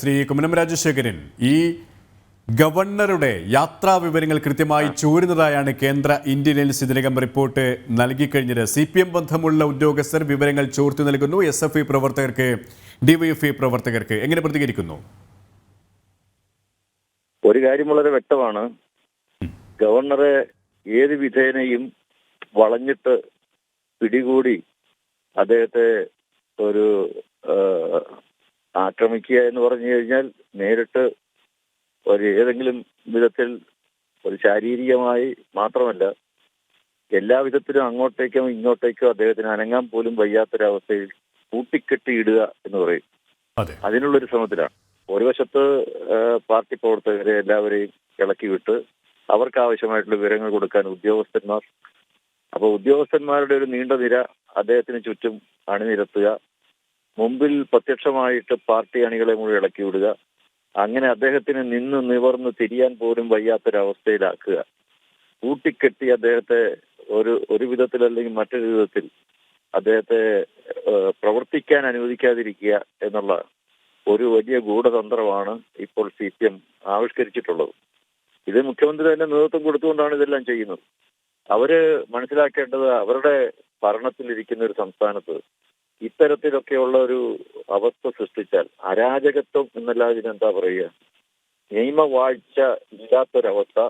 ശ്രീ കുമ്മനം രാജശേഖരൻ ഈ ഗവർണറുടെ യാത്രാ വിവരങ്ങൾ കൃത്യമായി ചോരുന്നതായാണ് കേന്ദ്ര ഇന്റലിജൻസ് ഇതിനകം റിപ്പോർട്ട് നൽകിക്കഴിഞ്ഞത്. സി പി എം ബന്ധമുള്ള ഉദ്യോഗസ്ഥർ വിവരങ്ങൾ ചോർത്തു നൽകുന്നു. എസ് എഫ് ഐ പ്രവർത്തകർക്ക് ഡിവൈഎഫ്ഐ പ്രവർത്തകർക്ക് എങ്ങനെ പ്രതികരിക്കുന്നു? ഒരു കാര്യം വളരെ വ്യക്തമാണ്. ഗവർണറെ ഏത് വിധേനയും വളഞ്ഞിട്ട് പിടികൂടി അദ്ദേഹത്തെ ഒരു ആക്രമിക്കുക എന്ന് പറഞ്ഞു കഴിഞ്ഞാൽ നേരിട്ട് ഒരു ഏതെങ്കിലും വിധത്തിൽ ഒരു ശാരീരികമായി മാത്രമല്ല എല്ലാ വിധത്തിലും അങ്ങോട്ടേക്കോ ഇങ്ങോട്ടേക്കോ അദ്ദേഹത്തിന് അനങ്ങാൻ പോലും വയ്യാത്തൊരവസ്ഥയിൽ കൂട്ടിക്കെട്ടിയിടുക എന്ന് പറയും. അതെ. അതിനുള്ളൊരു ശ്രമത്തിലാണ്. ഒരു വശത്ത് പാർട്ടി പ്രവർത്തകരെ എല്ലാവരെയും ഇളക്കി വിട്ട് അവർക്ക് ആവശ്യമായിട്ടുള്ള വിവരങ്ങൾ കൊടുക്കാൻ ഉദ്യോഗസ്ഥന്മാർ. അപ്പോൾ ഉദ്യോഗസ്ഥന്മാരുടെ ഒരു നീണ്ട നിര അദ്ദേഹത്തിന് ചുറ്റും അണിനിരത്തുക മുമ്പിൽ പ്രത്യക്ഷമായിട്ട് പാർട്ടി അണികളെ മുഴുവൻ ഇളക്കി വിടുക. അങ്ങനെ അദ്ദേഹത്തിന് നിന്ന് നിവർന്ന് തിരിയാൻ പോലും വയ്യാത്തൊരവസ്ഥയിലാക്കുക. കൂട്ടിക്കെട്ടി അദ്ദേഹത്തെ ഒരു ഒരു വിധത്തിൽ അല്ലെങ്കിൽ മറ്റൊരു വിധത്തിൽ അദ്ദേഹത്തെ പ്രവർത്തിക്കാൻ അനുവദിക്കാതിരിക്കുക എന്നുള്ള ഒരു വലിയ ഗൂഢതന്ത്രമാണ് ഇപ്പോൾ സി പി എം ആവിഷ്കരിച്ചിട്ടുള്ളത്. ഇത് മുഖ്യമന്ത്രി തന്നെ നേതൃത്വം കൊടുത്തുകൊണ്ടാണ് ഇതെല്ലാം ചെയ്യുന്നത്. അവർ മനസ്സിലാക്കേണ്ടത് അവരുടെ ഭരണത്തിലിരിക്കുന്ന ഒരു സംസ്ഥാനത്ത് ഇത്തരത്തിലൊക്കെയുള്ള ഒരു അവസ്ഥ സൃഷ്ടിച്ചാൽ അരാജകത്വം എന്നല്ല ഇതിനെന്താ പറയുക? നിയമവാഴ്ച ഇല്ലാത്തൊരവസ്ഥ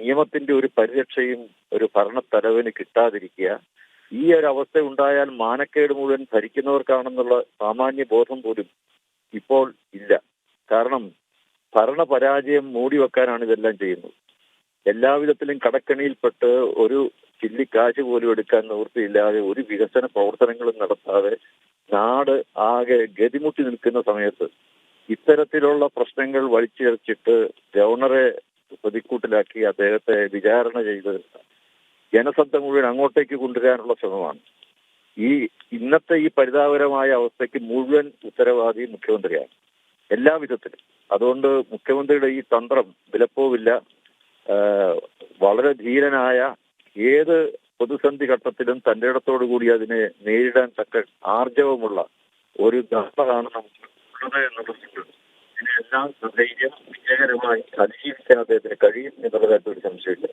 നിയമത്തിന്റെ ഒരു പരിരക്ഷയും ഒരു ഭരണത്തലവിന് കിട്ടാതിരിക്കുക ഈ ഒരു അവസ്ഥ ഉണ്ടായാൽ മാനക്കേട് മുഴുവൻ ഭരിക്കുന്നവർക്കാണെന്നുള്ള സാമാന്യ ബോധം പോലും ഇപ്പോൾ ഇല്ല. കാരണം ഭരണപരാജയം മൂടിവെക്കാനാണ് ഇതെല്ലാം ചെയ്യുന്നത്. എല്ലാവിധത്തിലും കടക്കണിയിൽപ്പെട്ട് ഒരു ചില്ലിക്കാശ് പോലും എടുക്കാൻ നിവൃത്തിയില്ലാതെ ഒരു വികസന പ്രവർത്തനങ്ങളും നടത്താതെ നാട് ആകെ ഗതിമുട്ടി നിൽക്കുന്ന സമയത്ത് ഇത്തരത്തിലുള്ള പ്രശ്നങ്ങൾ വലിച്ചിഴച്ചിട്ട് ഗവർണറെ പ്രതിക്കൂട്ടിലാക്കി അദ്ദേഹത്തെ വിചാരണ ചെയ്ത് ജനശ്രദ്ധ മുഴുവൻ അങ്ങോട്ടേക്ക് കൊണ്ടുവരാനുള്ള ശ്രമമാണ്. ഈ ഇന്നത്തെ ഈ പരിതാപകരമായ അവസ്ഥയ്ക്ക് മുഴുവൻ ഉത്തരവാദി മുഖ്യമന്ത്രിയാണ്. എല്ലാ വിധത്തിലും. അതുകൊണ്ട് മുഖ്യമന്ത്രിയുടെ ഈ തന്ത്രം വിലപ്പോവില്ല. വളരെ ധീരനായ ഏത് പ്രതിസന്ധി ഘട്ടത്തിലും തന്റെ ഇടത്തോടു കൂടി അതിനെ നേരിടാൻ തക്ക ആർജവമുള്ള ഒരു ഗർഭമാണ് നമുക്ക് ഉള്ളത് എന്നുള്ളത് ഇതിനെല്ലാം ധൈര്യം വിജയകരമായി അതിജീവിക്കാൻ അദ്ദേഹത്തിന് കഴിയും എന്നുള്ളതായിട്ട് ഒരു സംശയമില്ല.